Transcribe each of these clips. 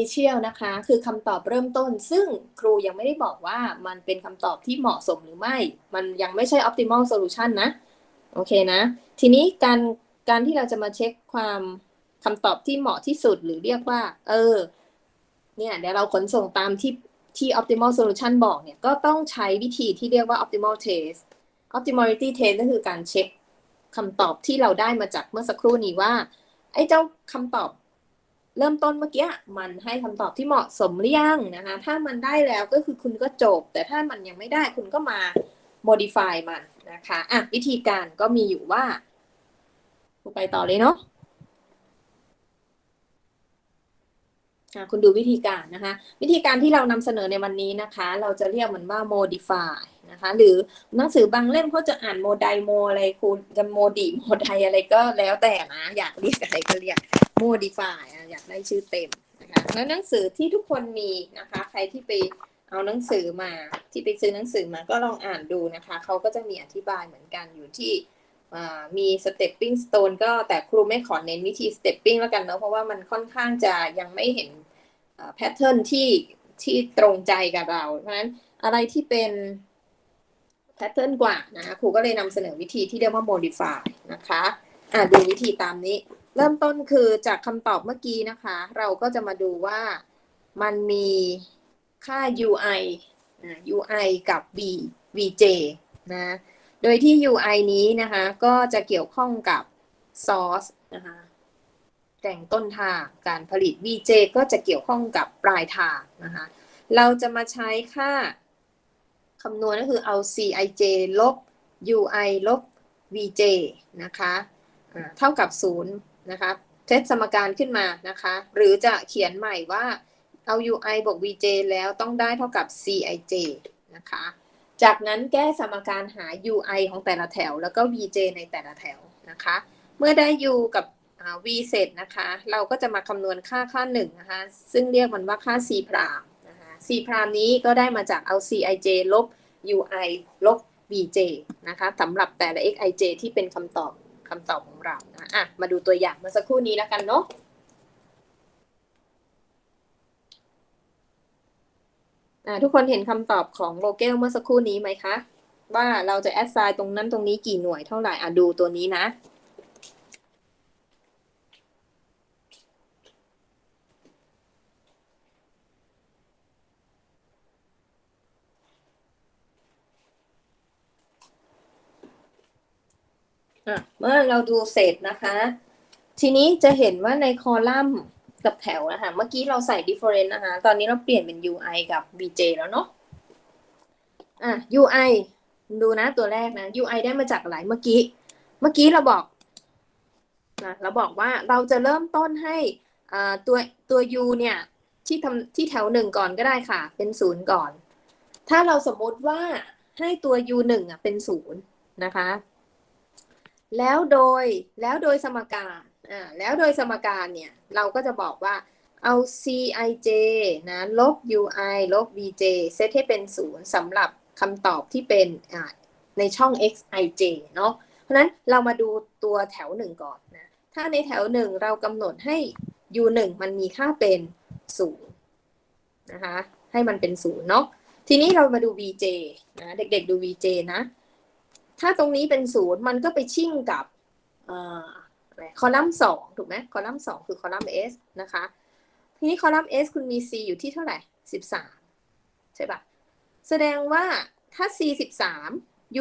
initial นะคะ คือคำตอบเริ่มต้น ซึ่งครูยังไม่ได้บอกว่ามันเป็นคำตอบที่เหมาะสมหรือไม่ มันยังไม่ใช่ optimal solution นะ โอเคนะ ทีนี้การการที่เราจะมาเช็คความคำตอบที่เหมาะที่สุดหรือเรียกว่า เออ เนี่ยเดี๋ยวเราขนส่งตามที่ที่ optimal solution บอกเนี่ย ก็ต้องใช้วิธีที่เรียกว่า optimal test optimality test ก็คือการเช็คคำตอบที่เราได้มาจากเมื่อสักครู่นี้ว่าไอ้เจ้าคำตอบ เริ่มต้นเมื่อกี้มันให้คำตอบที่เหมาะสมหรือยังนะคะ ถ้ามันได้แล้วก็คือคุณก็จบ แต่ถ้ามันยังไม่ได้คุณก็มา modify มันนะคะอะวิธีการก็มีอยู่ว่าไปต่อเลยเนาะคุณดูวิธีการนะคะ วิธีการที่เรานำเสนอในวันนี้นะคะ เราจะเรียกมันว่า modify นะคะ หรือหนังสือบางเล่มเขาจะอ่านโมไดโมอะไรคุณจะโมดิโมไดอะไรก็แล้วแต่นะอยากเรียกอะไรก็เรียก modify อะอยากได้ชื่อเต็มนะคะแล้วหนังสือที่ทุกคนมีนะคะ ใครที่ไปเอาหนังสือมาที่ไปซื้อหนังสือมาก็ลองอ่านดูนะคะเขาก็จะมีอธิบายเหมือนกันอยู่ที่มี stepping stone ก็แต่ครูไม่ขอเน้นวิธี stepping แล้วกันเนาะเพราะว่ามันค่อนข้างจะยังไม่เห็นแพทเทิร์นที่ที่ตรงใจกับเรา เพราะฉะนั้นอะไรที่เป็น แพทเทิร์นกว่านะคะครูก็เลยนำเสนอวิธีที่เรียกว่า modify นะคะอ่าดูวิธีตามนี้ เริ่มต้นคือจากคำตอบเมื่อกี้นะคะ เราก็จะมาดูว่ามันมีค่า ui นะ ui กับ v vj นะ โดยที่ ui นี้นะคะ ก็จะเกี่ยวข้องกับ source นะคะแหล่งต้นทางการผลิต vj ก็จะเกี่ยวข้องกับปลายทางนะคะ เราจะมาใช้ค่า คำนวณก็คือเอา cij ลบ ui ลบ vj นะคะเท่ากับ 0 นะคะ เซตสมการขึ้นมานะคะ หรือจะเขียนใหม่ว่าเอา ui บวก vj แล้วต้องได้เท่ากับ cij นะคะ จากนั้นแก้สมการหา ui ของแต่ละแถว แล้วก็ vj ในแต่ละแถวนะคะ เมื่อได้ u กับ v เสร็จนะคะ เราก็จะมาคำนวณค่าค่าหนึ่งนะคะ ซึ่งเรียกมันว่าค่า c พราม c พรามนี้ก็ได้มาจากเอา cij ลบ ui ลบ vj นะคะสำหรับแต่ละ xij ที่เป็นคำตอบคำตอบของเรานะอะมาดูตัวอย่างเมื่อสักครู่นี้แล้วกันเนาะอะทุกคนเห็นคำตอบของโลเกลเมื่อสักครู่นี้ไหมคะ ว่าเราจะแอดไซน์ตรงนั้นตรงนี้กี่หน่วยเท่าไหร่อะดูตัวนี้นะ เมื่อเราดูเสร็จนะคะ ทีนี้จะเห็นว่าในคอลัมน์กับแถวนะคะ เมื่อกี้เราใส่ different นะคะ ตอนนี้เราเปลี่ยนเป็น ui กับ vj แล้วเนาะ อะ ui ดูนะตัวแรกนะ ui ได้มาจากอะไรเมื่อกี้ เมื่อกี้เราบอกนะเราบอกว่าเราจะเริ่มต้นให้อ่าตัวตัว u เนี่ยที่ทำที่แถวหนึ่งก่อนก็ได้ค่ะ เป็นศูนย์ก่อน ถ้าเราสมมติว่าให้ตัว u หนึ่งอะเป็นศูนย์นะคะ แล้วโดยแล้วโดยสมการอ่าแล้วโดยสมการเนี่ยเราก็จะบอกว่าเอา cij นะลบ ui ลบ vj เซตให้เป็นศูนย์สำหรับคำตอบที่เป็นอ่าในช่อง xij เนาะเพราะนั้นเรามาดูตัวแถวหนึ่งก่อนนะ ถ้าในแถวหนึ่งเรากำหนดให้ u หนึ่งมันมีค่าเป็นศูนย์นะคะ ให้มันเป็นศูนย์เนาะ ทีนี้เรามาดู vj นะ เด็กๆดู vj นะ ถ้าตรงนี้เป็นศูนย์มันก็ไปชิ่งกับคอลัมน์สองถูกไหมคอลัมน์สองคือคอลัมน์ S นะคะ ทีนี้คอลัมน์ S คุณมี C อยู่ที่เท่าไหร่สิบสามใช่ปะแสดงว่าถ้า C สิบสาม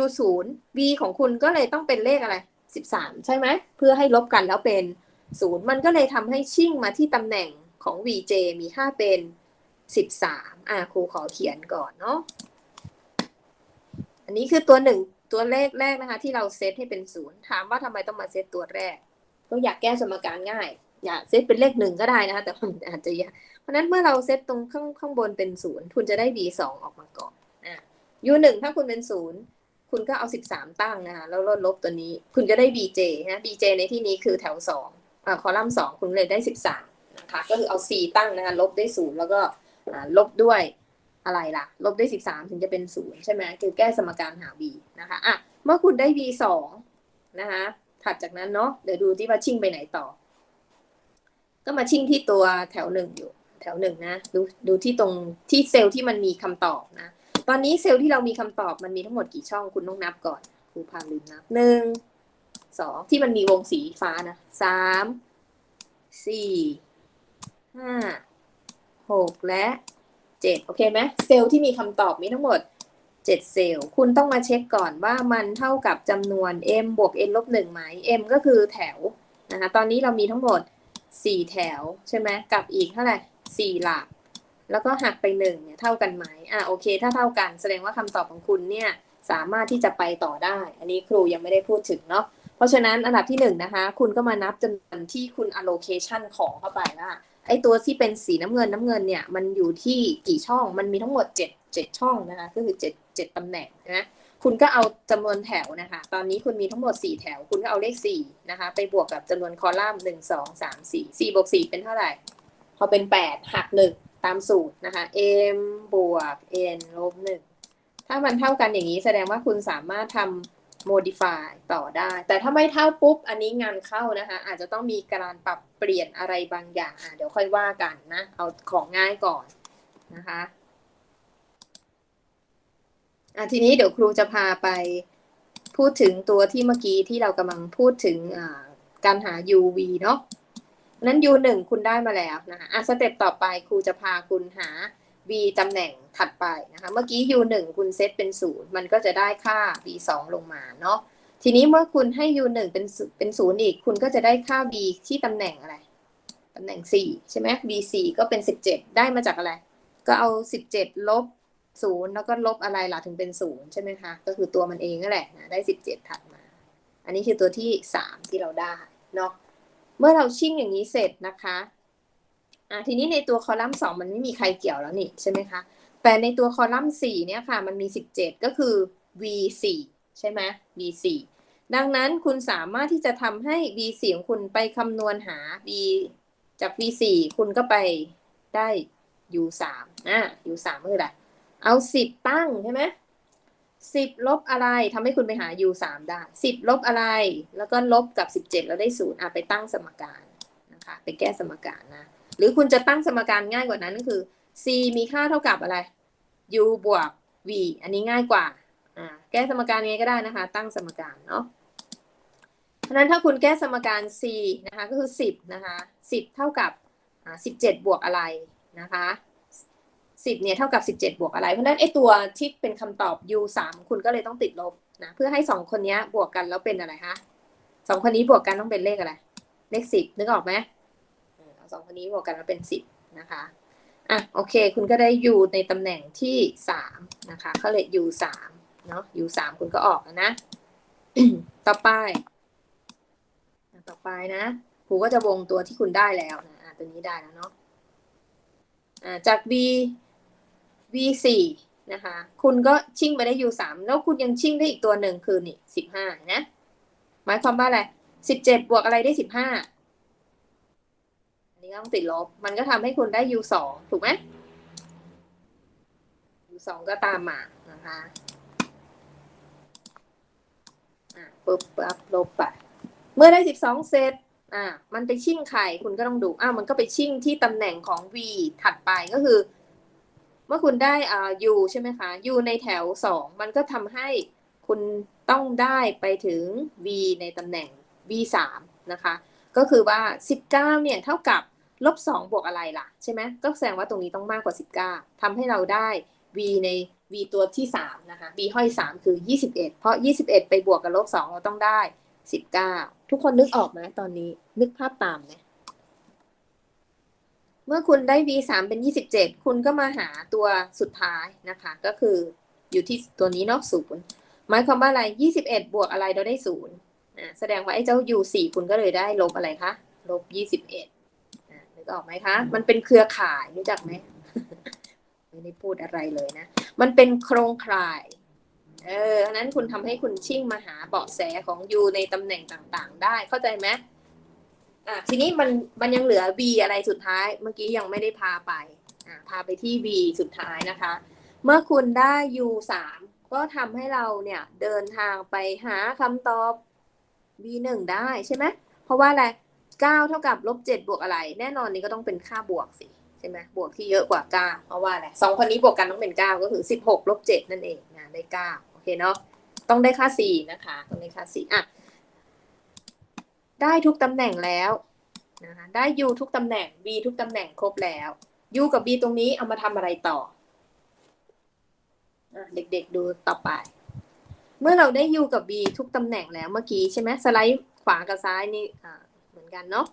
U ศูนย์ V ของคุณก็เลยต้องเป็นเลขอะไรสิบสามใช่ไหม เพื่อให้ลบกันแล้วเป็นศูนย์มันก็เลยทำให้ชิ่งมาที่ตำแหน่งของ VJ มีค่าเป็นสิบสามอะครูขอเขียนก่อนเนาะ อันนี้คือตัวหนึ่ง ตัวเลขแรกนะคะ ที่เราเซตให้เป็นศูนย์ถามว่าทำไมต้องมาเซตตัวแรก ก็อยากแก้สมการง่าย อยากเซตเป็นเลขหนึ่งก็ได้นะคะแต่มันอาจจะยากเพราะนั้นเมื่อเราเซตตรงข้างข้างบนเป็นศูนย์คุณจะได้ b สองออกมาก่อนอะ u หนึ่งถ้าคุณเป็นศูนย์คุณก็เอาสิบสามตั้งนะคะแล้วลดลบตัวนี้ คุณก็ได้ bj นะ bj ในที่นี้คือแถวสองอ่าคอลัมน์สองคุณเลยได้สิบสามนะคะก็คือเอา c ตั้งนะคะลบได้ศูนย์แล้วก็ลบด้วย อะไรล่ะ ลบได้สิบสามถึงจะเป็นศูนย์ใช่ไหมคือแก้สมการหา b นะคะอะเมื่อคุณได้ b สองนะคะถัดจากนั้นเนาะเดี๋ยวดูที่ว่าชิ่งไปไหนต่อ ก็มาชิ่งที่ตัวแถวหนึ่งอยู่ แถวหนึ่งนะ ดูดูที่ตรงที่เซลล์ที่มันมีคำตอบนะ ตอนนี้เซลล์ที่เรามีคำตอบมันมีทั้งหมดกี่ช่องคุณต้องนับก่อนครูพาลืมนับหนึ่งสองที่มันมีวงสีฟ้านะสามสี่ห้าหกและ เจ็ดโอเคไหมเซลล์ที่มีคำตอบมีทั้งหมดเจ็ดเซลล์ คุณต้องมาเช็คก่อนว่ามันเท่ากับจำนวน m บวก n ลบหนึ่งไหม m ก็คือแถวนะคะตอนนี้เรามีทั้งหมดสี่แถวใช่ไหมกับอีกเท่าไหร่สี่หลัก แล้วก็หักไปหนึ่งเนี่ยเท่ากันไหมอะโอเค ถ้าเท่ากันแสดงว่าคำตอบของคุณเนี่ยสามารถที่จะไปต่อได้ อันนี้ครูยังไม่ได้พูดถึงเนาะ เพราะฉะนั้นอันดับที่หนึ่งนะคะ คุณก็มานับจำนวนที่คุณ allocation ของเข้าไปว่า ไอตัวที่เป็นสีน้ำเงินน้ำเงินเนี่ยมันอยู่ที่กี่ช่องมันมีทั้งหมดเจ็ดเจ็ดช่องนะคะก็คือเจ็ดเจ็ดตำแหน่งนะคุณก็เอาจำนวนแถวนะคะ ตอนนี้คุณมีทั้งหมดสี่แถว คุณก็เอาเลขสี่นะคะ ไปบวกกับจำนวนคอลัมน์หนึ่งสองสามสี่สี่บวกสี่เป็นเท่าไหร่ พอเป็นแปดหักหนึ่งตามสูตรนะคะ m บวก n ลบหนึ่งถ้ามันเท่ากันอย่างนี้แสดงว่าคุณสามารถทำ modify ต่อได้ แต่ถ้าไม่เท่าปุ๊บ อันนี้งานเข้านะคะ อาจจะต้องมีการปรับเปลี่ยนอะไรบางอย่างอะเดี๋ยวค่อยว่ากันนะ เอาของง่ายก่อนนะคะอะทีนี้เดี๋ยวครูจะพาไปพูดถึงตัวที่เมื่อกี้ที่เรากำลังพูดถึงการหา UV เนาะนั้น U หนึ่งคุณได้มาแล้วนะคะอะสเต็ปต่อไปครูจะพาคุณหา V ตำแหน่งถัดไปนะคะ เมื่อกี้ U หนึ่งคุณเซตเป็นศูนย์มันก็จะได้ค่า V สองลงมาเนาะ ทีนี้เมื่อคุณให้ U หนึ่งเป็นเป็นศูนย์อีก คุณก็จะได้ค่า V ที่ตำแหน่งอะไร ตำแหน่งสี่ใช่ไหม V สี่ก็เป็นสิบเจ็ดได้มาจากอะไร ก็เอาสิบเจ็ดลบศูนย์แล้วก็ลบอะไรล่ะถึงเป็นศูนย์ใช่ไหมคะ ก็คือตัวมันเองนั่นแหละนะได้สิบเจ็ดถัดมา อันนี้คือตัวที่สามที่เราได้เนาะ เมื่อเราชิ่งอย่างนี้เสร็จนะคะ อ่าทีนี้ในตัวคอลัมน์สองมันไม่มีใครเกี่ยวแล้วนี่ใช่ไหมคะแต่ในตัวคอลัมน์สี่เนี่ยค่ะมันมีสิบเจ็ดก็คือ v สี่ใช่ไหม v สี่ดังนั้นคุณสามารถที่จะทำให้ v สี่ของคุณไปคำนวณหา v จาก v สี่คุณก็ไปได้ u สามอ่า u สามคืออะไรเอาสิบตั้งใช่ไหมสิบลบอะไรทำให้คุณไปหา u สามได้สิบลบอะไร แล้วก็ลบกับสิบเจ็ดแล้วได้ศูนย์อะไปตั้งสมการนะคะ ไปแก้สมการนะ หรือคุณจะตั้งสมการง่ายกว่านั้นก็คือ c มีค่าเท่ากับอะไร u บวก v อันนี้ง่ายกว่าอ่า แก้สมการงไงก็ได้นะคะ ตั้งสมการเนาะเพราะนั้นถ้าคุณแก้สมการ c นะคะก็คือสิบนะคะสิบเท่ากับอ่าสิบเจ็ดบวกอะไรนะคะสิบเนี่ยเท่ากับสิบเจ็ดบวกอะไร เพราะฉะนั้นไอตัวที่เป็นคำตอบ u สามคุณก็เลยต้องติดลบนะเพื่อให้สองคนนี้บวกกันแล้วเป็นอะไรคะสองคนนี้บวกกันต้องเป็นเลขอะไร เลขสิบนึกออกไหม สองคนนี้บวกกันแล้วเป็นสิบนะคะอะโอเค คุณก็ได้อยู่ในตำแหน่งที่สามนะคะเขาเลยอยู่สามเนาะอยู่สามคุณก็ออกนะ ต่อไป ต่อไปนะครูก็จะวงตัวที่คุณได้แล้วนะตัวนี้ได้แล้วเนาะอ่าจาก v v สี่นะคะ คุณก็ชิ่งไปได้ u สามแล้วคุณยังชิ่งได้อีกตัวหนึ่งคือนี่สิบห้านะ หมายความว่าอะไรสิบเจ็ดบวกอะไรได้สิบห้า นี้ต้องติดลบ มันก็ทำให้คุณได้ u สองถูกไหม u สองก็ตามมานะคะอ่าปุ๊บปั๊บลบไปเมื่อได้สิบสองเซตอ่ามันไปชิ่งไข่คุณก็ต้องดูอ้าวมันก็ไปชิ่งที่ตำแหน่งของ v ถัดไปก็คือ เมื่อคุณได้อ่า u ใช่ไหมคะ u ในแถวสองมันก็ทำให้คุณต้องได้ไปถึง v ในตำแหน่ง v สามนะคะ ก็คือว่าสิบเก้าเนี่ย เท่ากับ ลบสองบวกอะไรล่ะ ใช่ไหมก็แสดงว่าตรงนี้ต้องมากกว่าสิบเก้าทำให้เราได้ v ใน v ตัวที่สามนะคะ v ห้อยสามคือยี่สิบเอ็ดเพราะยี่สิบเอ็ดไปบวกกับลบสองเราต้องได้สิบเก้าทุกคนนึกออกไหมตอนนี้นึกภาพตามไหมเมื่อคุณได้ v สามเป็นยี่สิบเจ็ดคุณก็มาหาตัวสุดท้ายนะคะ ก็คืออยู่ที่ตัวนี้นอกศูนย์หมายความว่าอะไรยี่สิบเอ็ดบวกอะไรเราได้ศูนย์แสดงว่าไอ้เจ้า u สี่คุณก็เลยได้ลบอะไรคะลบยี่สิบเอ็ด ออกไหมคะ มันเป็นเครือข่ายรู้จักไหมไม่ได้พูดอะไรเลยนะ มันเป็นโครงข่าย เอออันนั้นคุณทำให้คุณชิ่งมาหาเบาะแสของ u ในตำแหน่งต่างๆ ได้ เข้าใจไหมอะทีนี้มันมันยังเหลือ v อะไรสุดท้าย เมื่อกี้ยังไม่ได้พาไป อะพาไปที่ v สุดท้ายนะคะ เมื่อคุณได้ u สามก็ทำให้เราเนี่ยเดินทางไปหาคำตอบ v หนึ่งได้ใช่ไหม เพราะว่าอะไร เก้าเท่ากับลบเจ็ดบวกอะไร แน่นอนนี่ก็ต้องเป็นค่าบวกสิใช่ไหมบวกที่เยอะกว่าเก้าเพราะว่าอะไรสองคนนี้บวกกันต้องเป็นเก้าก็คือสิบหกลบเจ็ดนั่นเองนะได้เก้าโอเคเนาะต้องได้ค่า c นะคะต้องได้ค่า c อะได้ทุกตำแหน่งแล้วนะคะได้ u ทุกตำแหน่ง v ทุกตำแหน่งครบแล้ว u กับ v ตรงนี้เอามาทำอะไรต่ออเด็กๆดูต่อไป เมื่อเราได้ u กับ v ทุกตำแหน่งแล้วเมื่อกี้ใช่ไหมสไลด์ขวากับซ้ายนี่อ่า กันเนาะ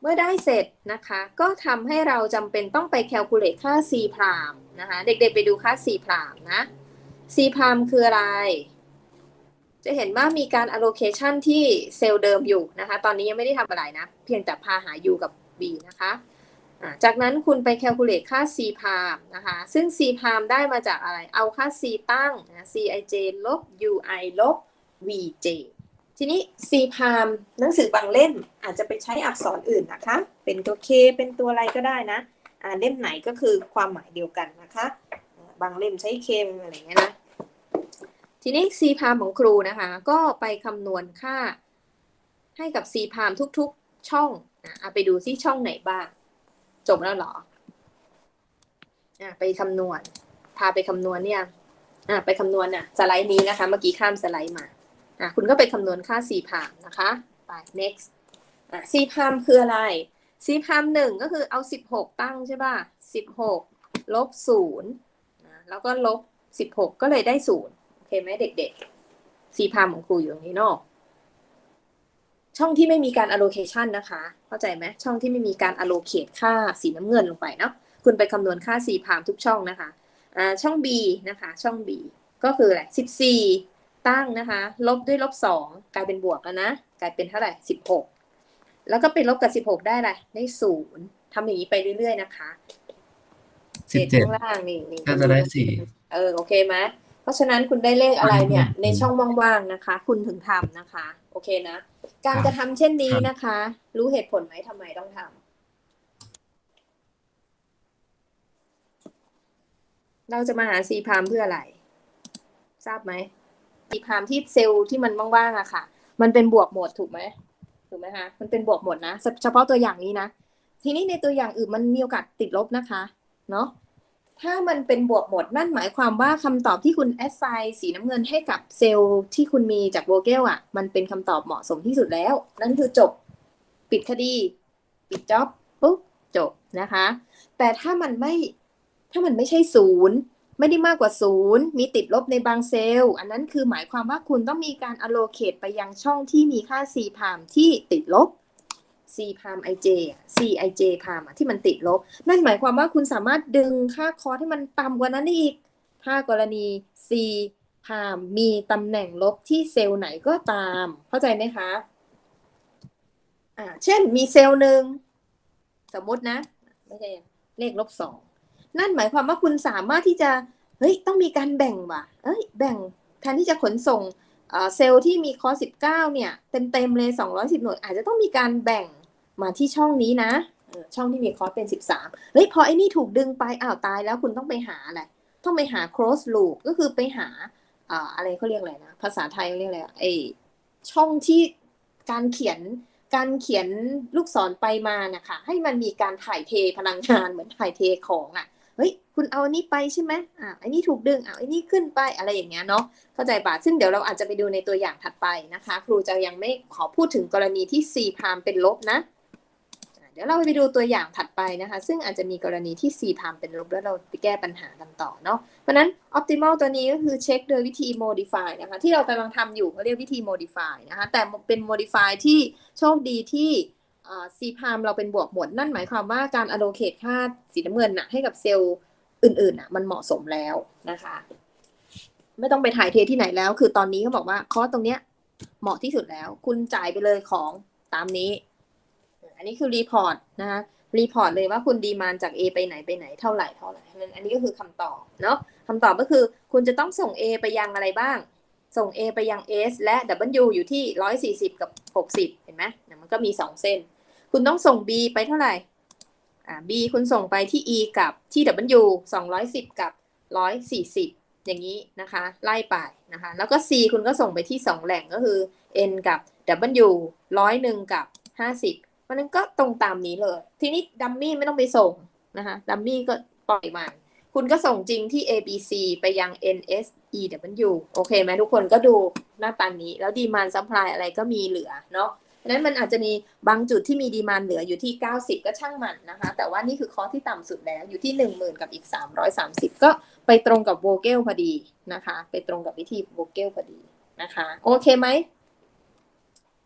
เมื่อได้เสร็จนะคะ ก็ทำให้เราจำเป็นต้องไปแคลคูลเลตค่า c พรามนะคะ เด็กๆไปดูค่า c พรามนะ c พรามคืออะไร จะเห็นว่ามีการ allocation ที่เซลล์เดิมอยู่นะคะ ตอนนี้ยังไม่ได้ทำอะไรนะ เพียงแต่พาหา u กับ v นะคะจากนั้นคุณไปแคลคูลเลตค่า c พรามนะคะ ซึ่ง c พรามได้มาจากอะไร เอาค่า c ตั้งนะ cij ลบ ui ลบ vj ทีนี้ C พามหนังสือบางเล่มอาจจะไปใช้อักษรอื่นนะคะ เป็นตัว K เป็นตัวอะไรก็ได้นะอ่าเล่มไหนก็คือความหมายเดียวกันนะคะ บางเล่มใช้ K อะไรเงี้ยนะ ทีนี้ C พามของครูนะคะ ก็ไปคำนวณค่าให้กับ C พามทุกๆช่องอะเอาไปดูที่ช่องไหนบ้าง จบแล้วหรออะไปคำนวณ พาไปคำนวณเนี่ยอะไปคำนวณน่ะสไลด์นี้นะคะ เมื่อกี้ข้ามสไลด์มา อะคุณก็ไปคำนวณค่า c พามนะคะไป next อะ c พามคืออะไร c พามหนึ่งก็คือเอา 16 ตั้งใช่ป่ะ 16 ลบศูนย์นะแล้วก็ลบ 16 ก็เลยได้ศูนย์โอเคไหมเด็กๆ c พามของครูอยู่ตรงนี้เนาะช่องที่ไม่มีการ allocation นะคะ เข้าใจไหมช่องที่ไม่มีการ allocate ค่าสีน้ำเงินลงไปเนาะคุณไปคำนวณค่า c พามทุกช่องนะคะอ่าช่อง b นะคะ ช่อง b ก็คืออะไร14 ตั้งนะคะ ลบด้วยลบสองกลายเป็นบวกแล้วนะ กลายเป็นเท่าไหร่สิบหกแล้วก็เป็นลบกับสิบหกได้อะไรได้ศูนย์ทำอย่างนี้ไปเรื่อยๆนะคะสิบเจ็ดข้างล่างนี่นี่น่าจะได้สี่เออโอเคไหมเพราะฉะนั้นคุณได้เลขอะไรเนี่ย ในช่องว่างๆนะคะ คุณถึงทำนะคะ โอเคนะ การกระทำเช่นนี้นะคะ รู้เหตุผลไหมทำไมต้องทำเราจะมาหา C พามเพื่ออะไร ทราบไหม สีพามที่เซลล์ที่มันว่างๆอะค่ะ มันเป็นบวกหมดถูกไหมถูกไหมคะมันเป็นบวกหมดนะ เฉพาะตัวอย่างนี้นะ ทีนี้ในตัวอย่างอื่นมันมีโอกาสติดลบนะคะเนาะถ้ามันเป็นบวกหมดนั่นหมายความว่าคำตอบที่คุณแอสไซน์สีน้ำเงินให้กับเซลล์ที่คุณมีจากโวเกลอะมันเป็นคำตอบเหมาะสมที่สุดแล้ว นั่นคือจบปิดคดี ปิดจ็อบปุ๊บจบนะคะ แต่ถ้ามันไม่ถ้ามันไม่ใช่ศูนย์ ไม่ได้มากกว่าศูนย์มีติดลบในบางเซลล์อันนั้นคือหมายความว่าคุณต้องมีการ allocate ไปยังช่องที่มีค่า c พามที่ติดลบ c พาม ij c ij พามที่มันติดลบ นั่นหมายความว่าคุณสามารถดึงค่าคอร์สให้มันต่ำกว่านั้นได้อีก ถ้ากรณี c พามมีตำแหน่งลบที่เซลล์ไหนก็ตาม เข้าใจไหมคะอ่าเช่นมีเซลล์หนึ่งสมมตินะ ไม่ใช่เลขลบสอง นั่นหมายความว่าคุณสามารถที่จะเฮ้ยต้องมีการแบ่งว่ะเอ้ยแบ่งแทนที่จะขนส่งเซลล์ที่มีคอสิบเก้าเนี่ยเต็มเต็มเลยสองร้อยสิบหน่วยอาจจะต้องมีการแบ่งมาที่ช่องนี้นะช่องที่มีคอสเป็นสิบสามเฮ้ยพอไอ้นี่ถูกดึงไปอ้าวตายแล้วคุณต้องไปหาอะไรต้องไปหา cross loop ก็คือไปหาอะไรเขาเรียกอะไรนะภาษาไทยเขาเรียกอะไรไอช่องที่การเขียนการเขียนลูกศรไปมานะคะให้มันมีการถ่ายเทพลังงานเหมือนถ่ายเทของอะ เฮ้ยคุณเอาอันนี้ไปใช่ไหมอ่าอันนี้ถูกดึงอ่าอันนี้ขึ้นไปอะไรอย่างเงี้ยเนาะเข้าใจป่ะซึ่งเดี๋ยวเราอาจจะไปดูในตัวอย่างถัดไปนะคะ ครูจะยังไม่ขอพูดถึงกรณีที่ C พามเป็นลบนะเดี๋ยวเราไปดูตัวอย่างถัดไปนะคะ ซึ่งอาจจะมีกรณีที่ C พามเป็นลบแล้วเราไปแก้ปัญหากันต่อเนาะเพราะฉะนั้น optimal ตัวนี้ก็คือเช็คโดยวิธี modify นะคะ ที่เรากำลังทำอยู่เขาเรียกวิธี modify นะคะ แต่เป็น modify ที่โชคดีที่ ซีพามเราเป็นบวกหมด นั่นหมายความว่าการ allocate ค่าสีน้ำเงินนะให้กับเซลล์อื่นๆน่ะมันเหมาะสมแล้วนะคะ ไม่ต้องไปถ่ายเทที่ไหนแล้ว คือตอนนี้เขาบอกว่าคอร์สตรงเนี้ยเหมาะที่สุดแล้ว คุณจ่ายไปเลยของตามนี้ อันนี้คือรีพอร์ตนะคะรีพอร์ตเลยว่าคุณดีมานจาก A ไปไหนไปไหนเท่าไหร่เท่าไหร่นั้นอันนี้ก็คือคำตอบเนาะคำตอบก็คือคุณจะต้องส่ง A ไปยังอะไรบ้าง ส่ง A ไปยัง S และ W อยู่ที่ 140 กับ 60 เห็นไหมมันก็มี 2 เส้น คุณต้องส่ง B ไปเท่าไหร่อ่า B คุณส่งไปที่ E กับที่ W 210 กับ 140 อย่างนี้นะคะ ไล่ไปนะคะ แล้วก็ C คุณก็ส่งไปที่ 2 แหล่งก็คือ N กับ W ร้อยหนึ่งกับ 50เพราะนั้นก็ตรงตามนี้เลย ทีนี้ดัมมี่ไม่ต้องไปส่งนะคะ ดัมมี่ก็ปล่อยมันคุณก็ส่งจริงที่ ABC ไปยัง NSEW โอเคไหมทุกคนก็ดูหน้าตานี้ แล้วดีมานซัพพลายอะไรก็มีเหลือเนาะะนั้นมันอาจจะมีบางจุดที่มีดีมานเหลืออยู่ที่ 90 ก็ช่างมันนะคะ แต่ว่านี่คือคอที่ต่ำสุดแล้วอยู่ที่ 10,000 กับอีก 330 ก็ไปตรงกับโวเกลพอดีนะคะ ไปตรงกับวิธีโวเกลพอดีนะคะ โอเคไหม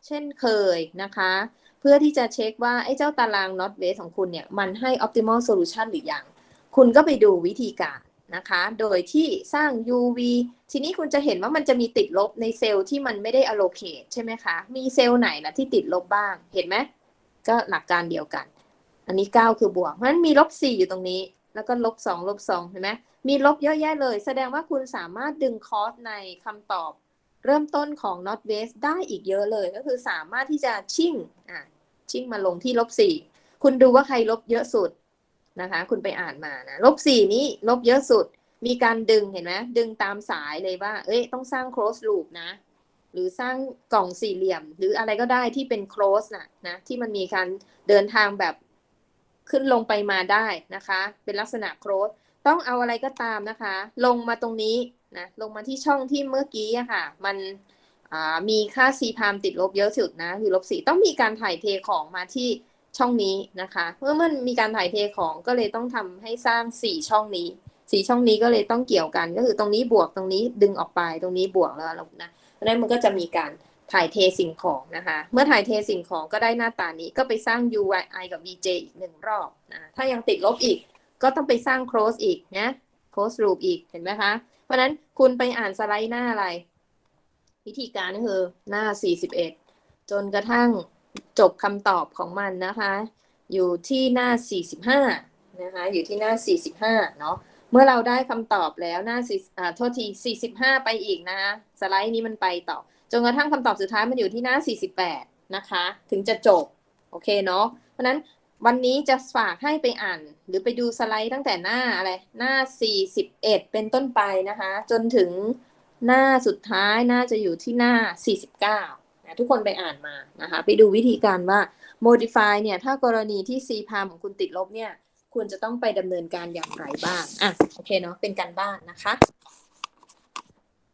เช่นเคยนะคะ เพื่อที่จะเช็คว่าไอ้เจ้าตาราง not base ของคุณเนี่ย มันให้ optimal solution หรือยัง คุณก็ไปดูวิธีการ นะคะ โดยที่สร้าง UV ทีนี้คุณจะเห็นว่ามันจะมีติดลบในเซลล์ที่มันไม่ได้ allocate ใช่ไหมคะ มีเซลล์ไหนนะที่ติดลบบ้าง เห็นไหม ก็หลักการเดียวกัน อันนี้ 9 คือบวก เพราะฉะนั้นมีลบ 4 อยู่ตรงนี้ แล้วก็ลบ 2 ลบ 2 เห็นไหม มีลบเยอะแยะเลย แสดงว่าคุณสามารถดึงคอสในคำตอบ เริ่มต้นของ not base ได้อีกเยอะเลย ก็คือสามารถที่จะชิ่ง อะ ชิ่งมาลงที่ลบ 4 คุณดูว่าใครลบเยอะสุด นะคะ คุณไปอ่านมานะลบสี่นี้ลบเยอะสุด มีการดึงเห็นไหมดึงตามสายเลยว่า เอ้ยต้องสร้าง close loop นะ หรือสร้างกล่องสี่เหลี่ยม หรืออะไรก็ได้ที่เป็น close นะนะที่มันมีการเดินทางแบบขึ้นลงไปมาได้นะคะ เป็นลักษณะ close ต้องเอาอะไรก็ตามนะคะ ลงมาตรงนี้นะลงมาที่ช่องที่เมื่อกี้อะค่ะ มันมีค่า c พามติดลบเยอะสุดนะคือลบสี่ต้องมีการถ่ายเทของมาที่ ช่องนี้นะคะ เมื่อมันมีการถ่ายเทของก็เลยต้องทำให้สร้างสี่ช่องนี้สี่ช่องนี้ก็เลยต้องเกี่ยวกัน ก็คือตรงนี้บวกตรงนี้ดึงออกไปตรงนี้บวกแล้วนะเพราะฉะนั้นมันก็จะมีการถ่ายเทสิ่งของนะคะ เมื่อถ่ายเทสิ่งของก็ได้หน้าตานี้ก็ไปสร้าง UY กับ VJ อีกหนึ่งรอบนะถ้ายังติดลบอีกก็ต้องไปสร้าง close อีกนะ close loop อีกเห็นไหมคะ เพราะฉะนั้นคุณไปอ่านสไลด์หน้าอะไร วิธีการก็คือหน้า 41 จนกระทั่ง จบคำตอบของมันนะคะ อยู่ที่หน้า 45 นะคะ อยู่ที่หน้า 45 เนาะเมื่อเราได้คำตอบแล้วหน้า40อ่าโทษที 45 ไปอีกนะคะสไลด์นี้มันไปต่อ จนกระทั่งคำตอบสุดท้ายมันอยู่ที่หน้า 48 นะคะ ถึงจะจบ โอเคเนาะ เพราะฉะนั้นวันนี้จะฝากให้ไปอ่าน หรือไปดูสไลด์ตั้งแต่หน้าอะไร หน้า 41 เป็นต้นไปนะคะ จนถึงหน้าสุดท้ายน่าจะอยู่ที่หน้า 49 นะทุกคนไปอ่านมานะคะไปดูวิธีการว่า modify เนี่ยถ้ากรณีที่ C พามของคุณติดลบเนี่ยควรจะต้องไปดำเนินการอย่างไรบ้างอะโอเคเนาะเป็นการบ้านนะคะ